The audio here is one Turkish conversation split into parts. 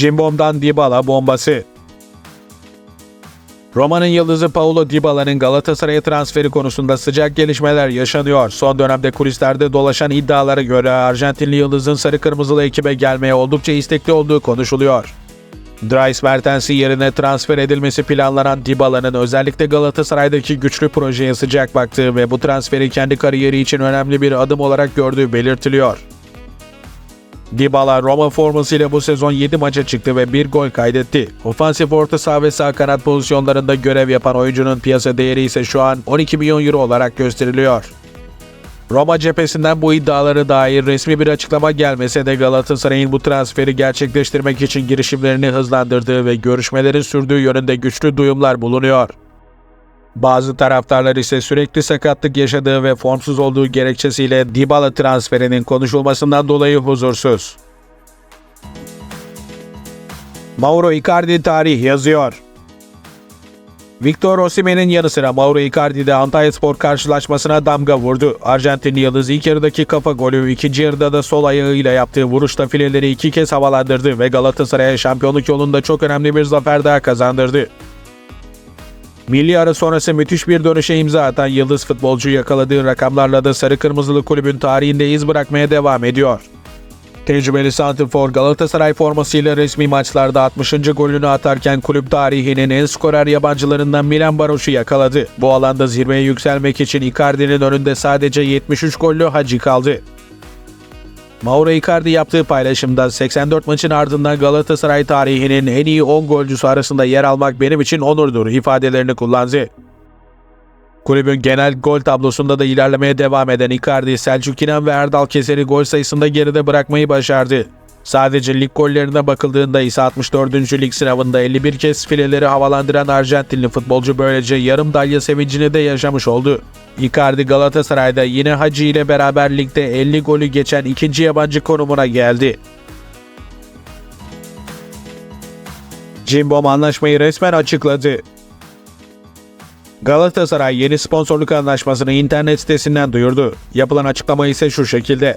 Cimbom'dan Dybala bombası. Roma'nın yıldızı Paulo Dybala'nın Galatasaray'a transferi konusunda sıcak gelişmeler yaşanıyor. Son dönemde kulislerde dolaşan iddialara göre Arjantinli yıldızın sarı kırmızılı ekibe gelmeye oldukça istekli olduğu konuşuluyor. Dries Mertens'i yerine transfer edilmesi planlanan Dybala'nın özellikle Galatasaray'daki güçlü projeye sıcak baktığı ve bu transferi kendi kariyeri için önemli bir adım olarak gördüğü belirtiliyor. Dybala Roma formasıyla bu sezon 7 maça çıktı ve 1 gol kaydetti. Ofansif orta saha ve sağ kanat pozisyonlarında görev yapan oyuncunun piyasa değeri ise şu an 12 milyon euro olarak gösteriliyor. Roma cephesinden bu iddiaları dair resmi bir açıklama gelmese de Galatasaray'ın bu transferi gerçekleştirmek için girişimlerini hızlandırdığı ve görüşmelerin sürdüğü yönünde güçlü duyumlar bulunuyor. Bazı taraftarlar ise sürekli sakatlık yaşadığı ve formsuz olduğu gerekçesiyle Dybala transferinin konuşulmasından dolayı huzursuz. Mauro Icardi tarih yazıyor. Victor Osimhen'in yanı sıra Mauro Icardi de Antalyaspor karşılaşmasına damga vurdu. Arjantinli yıldız ilk yarıdaki kafa golü, ikinci yarıda da sol ayağıyla yaptığı vuruşla fileleri iki kez havalandırdı ve Galatasaray'a şampiyonluk yolunda çok önemli bir zafer daha kazandırdı. Milli ara sonrası müthiş bir dönüşe imza atan yıldız futbolcu yakaladığı rakamlarla da Sarı Kırmızılı kulübün tarihinde iz bırakmaya devam ediyor. Tecrübeli Santrfor Galatasaray formasıyla resmi maçlarda 60. golünü atarken kulüp tarihinin en skorer yabancılarından Milan Baroş'u yakaladı. Bu alanda zirveye yükselmek için Icardi'nin önünde sadece 73 gollü Hacı kaldı. Mauro Icardi yaptığı paylaşımda 84 maçın ardından Galatasaray tarihinin en iyi 10 golcüsü arasında yer almak benim için onurdur ifadelerini kullandı. Kulübün genel gol tablosunda da ilerlemeye devam eden Icardi, Selçuk İnan ve Erdal Keser'i gol sayısında geride bırakmayı başardı. Sadece lig gollerine bakıldığında ise 64. lig sınavında 51 kez fileleri havalandıran Arjantinli futbolcu böylece yarım dalya sevincini de yaşamış oldu. Icardi Galatasaray'da yine Hacı ile beraber ligde 50 golü geçen ikinci yabancı konumuna geldi. Cimbom anlaşmayı resmen açıkladı. Galatasaray yeni sponsorluk anlaşmasını internet sitesinden duyurdu. Yapılan açıklama ise şu şekilde.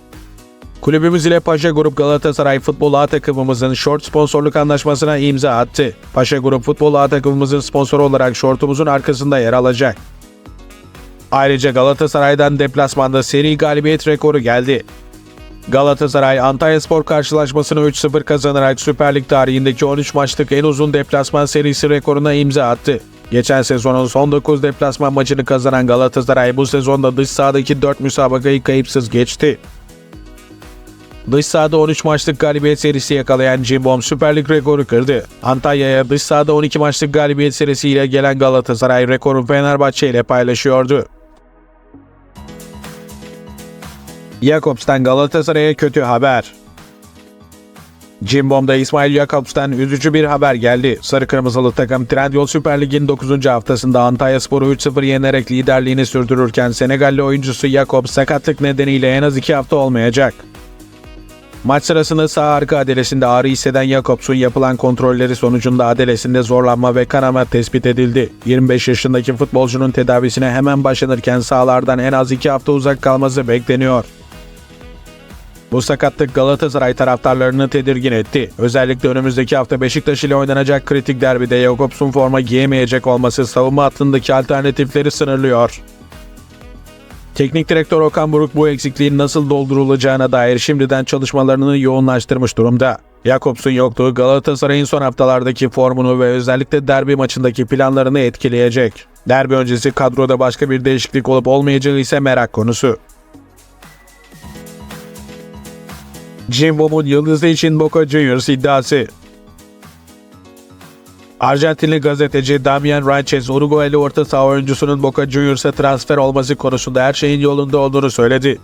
Kulübümüz ile Paşa Grup Galatasaray Futbol A takımımızın short sponsorluk anlaşmasına imza attı. Paşa Grup Futbol A takımımızın sponsoru olarak şortumuzun arkasında yer alacak. Ayrıca Galatasaray'dan deplasmanda seri galibiyet rekoru geldi. Galatasaray Antalyaspor karşılaşmasını 3-0 kazanarak Süper Lig tarihindeki 13 maçlık en uzun deplasman serisi rekoruna imza attı. Geçen sezonun son 9 deplasman maçını kazanan Galatasaray bu sezonda dış sahadaki 4 müsabakayı kayıpsız geçti. Dış sahada 13 maçlık galibiyet serisi yakalayan Cimbom Süper Lig rekoru kırdı. Antalya'ya dış sahada 12 maçlık galibiyet serisiyle gelen Galatasaray rekoru Fenerbahçe ile paylaşıyordu. Jakobs'tan Galatasaray'a kötü haber. Cimbom'da İsmail Jakobs'tan üzücü bir haber geldi. Sarı Kırmızılı takım Trendyol Süper Lig'in 9. haftasında Antalya Sporu 3-0 yenerek liderliğini sürdürürken Senegalli oyuncusu Jakobs sakatlık nedeniyle en az 2 hafta olmayacak. Maç sırasında sağ arka adelesinde ağrı hisseden Jakobs'un yapılan kontrolleri sonucunda adelesinde zorlanma ve kanama tespit edildi. 25 yaşındaki futbolcunun tedavisine hemen başlanırken sahalardan en az 2 hafta uzak kalması bekleniyor. Bu sakatlık Galatasaray taraftarlarını tedirgin etti. Özellikle önümüzdeki hafta Beşiktaş ile oynanacak kritik derbide Jakobs'un forma giyemeyecek olması savunma hattındaki alternatifleri sınırlıyor. Teknik direktör Okan Buruk bu eksikliğin nasıl doldurulacağına dair şimdiden çalışmalarını yoğunlaştırmış durumda. Jakobs'un yokluğu Galatasaray'ın son haftalardaki formunu ve özellikle derbi maçındaki planlarını etkileyecek. Derbi öncesi kadroda başka bir değişiklik olup olmayacağı ise merak konusu. Cimbom'un yıldızı için Boca Juniors iddiası. Arjantinli gazeteci Damian Ranches, Uruguaylı orta saha oyuncusunun Boca Juniors'a transfer olması konusunda her şeyin yolunda olduğunu söyledi.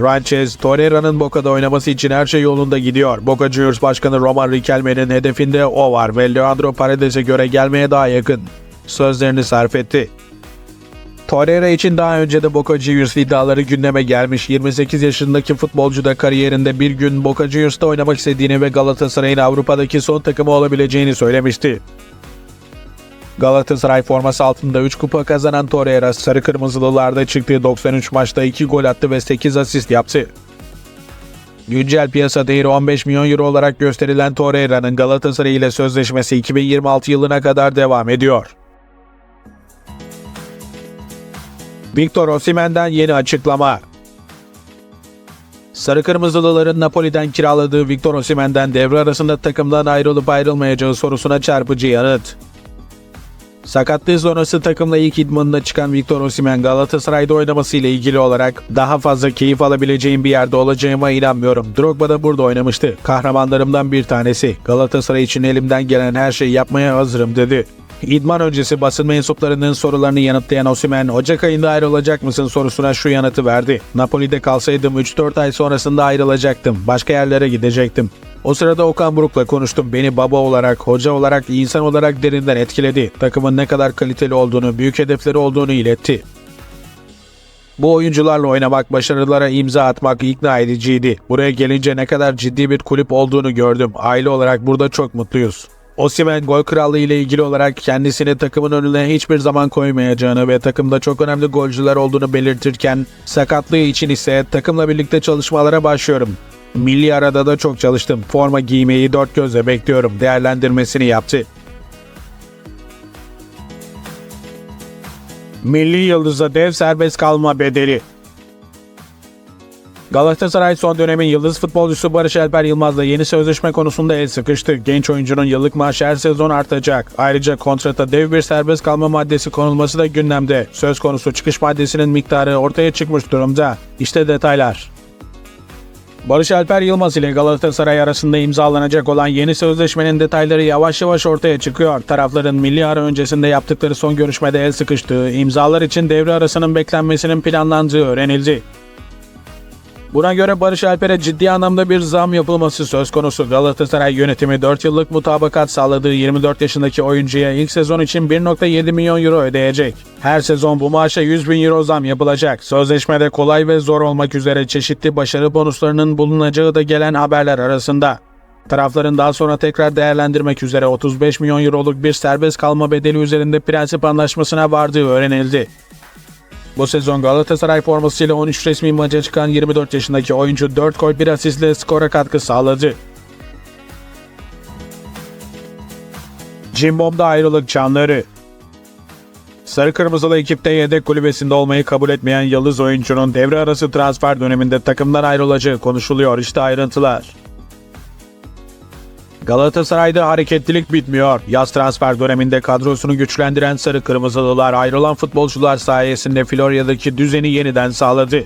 Ranches, Torreira'nın Boca'da oynaması için her şey yolunda gidiyor. Boca Juniors Başkanı Roman Riquelme'nin hedefinde o var ve Leandro Paredes'e göre gelmeye daha yakın. Sözlerini sarf etti. Torreira için daha önce de Boca Juniors iddiaları gündeme gelmiş. 28 yaşındaki futbolcu da kariyerinde bir gün Boca Juniors'ta oynamak istediğini ve Galatasaray'ın Avrupa'daki son takımı olabileceğini söylemişti. Galatasaray forması altında 3 kupa kazanan Torreira, sarı kırmızılılarda çıktığı 93 maçta 2 gol attı ve 8 asist yaptı. Güncel piyasa değeri 15 milyon euro olarak gösterilen Torreira'nın Galatasaray ile sözleşmesi 2026 yılına kadar devam ediyor. Victor Osimhen'den yeni açıklama. Sarı Kırmızılıların Napoli'den kiraladığı Victor Osimhen'den devre arasında takımdan ayrılıp ayrılmayacağı sorusuna çarpıcı yanıt. Sakatlığı sonrası takımla ilk idmanına çıkan Victor Osimhen Galatasaray'da oynaması ile ilgili olarak daha fazla keyif alabileceğim bir yerde olacağıma inanmıyorum. Drogba da burada oynamıştı. Kahramanlarımdan bir tanesi. Galatasaray için elimden gelen her şeyi yapmaya hazırım dedi. İdman öncesi basın mensuplarının sorularını yanıtlayan Osimhen, Ocak ayında ayrılacak mısın sorusuna şu yanıtı verdi. Napoli'de kalsaydım 3-4 ay sonrasında ayrılacaktım. Başka yerlere gidecektim. O sırada Okan Buruk'la konuştum. Beni baba olarak, hoca olarak, insan olarak derinden etkiledi. Takımın ne kadar kaliteli olduğunu, büyük hedefleri olduğunu iletti. Bu oyuncularla oynamak, başarılara imza atmak ikna ediciydi. Buraya gelince ne kadar ciddi bir kulüp olduğunu gördüm. Aile olarak burada çok mutluyuz. Osimhen gol krallığı ile ilgili olarak kendisini takımın önüne hiçbir zaman koymayacağını ve takımda çok önemli golcüler olduğunu belirtirken sakatlığı için ise takımla birlikte çalışmalara başlıyorum. Milli arada da çok çalıştım. Forma giymeyi dört gözle bekliyorum. Değerlendirmesini yaptı. Milli Yıldız'a dev serbest kalma bedeli. Galatasaray son dönemin yıldız futbolcusu Barış Alper Yılmaz'la yeni sözleşme konusunda el sıkıştı. Genç oyuncunun yıllık maaşı her sezon artacak. Ayrıca kontrata dev bir serbest kalma maddesi konulması da gündemde. Söz konusu çıkış maddesinin miktarı ortaya çıkmış durumda. İşte detaylar. Barış Alper Yılmaz ile Galatasaray arasında imzalanacak olan yeni sözleşmenin detayları yavaş yavaş ortaya çıkıyor. Tarafların milli ara öncesinde yaptıkları son görüşmede el sıkıştığı, imzalar için devre arasının beklenmesinin planlandığı öğrenildi. Buna göre Barış Alper'e ciddi anlamda bir zam yapılması söz konusu. Galatasaray yönetimi 4 yıllık mutabakat sağladığı 24 yaşındaki oyuncuya ilk sezon için 1.7 milyon euro ödeyecek. Her sezon bu maaşa 100 bin euro zam yapılacak. Sözleşmede kolay ve zor olmak üzere çeşitli başarı bonuslarının bulunacağı da gelen haberler arasında. Tarafların daha sonra tekrar değerlendirmek üzere 35 milyon euroluk bir serbest kalma bedeli üzerinde prensip anlaşmasına vardığı öğrenildi. Bu sezon Galatasaray formasıyla 13 resmi maça çıkan 24 yaşındaki oyuncu 4 gol 1 asistle skora katkı sağladı. Cimbom'da ayrılık çanları. Sarı Kırmızılı ekipte yedek kulübesinde olmayı kabul etmeyen Yıldız oyuncunun devre arası transfer döneminde takımdan ayrılacağı konuşuluyor. İşte ayrıntılar. Galatasaray'da hareketlilik bitmiyor. Yaz transfer döneminde kadrosunu güçlendiren Sarı Kırmızılılar ayrılan futbolcular sayesinde Florya'daki düzeni yeniden sağladı.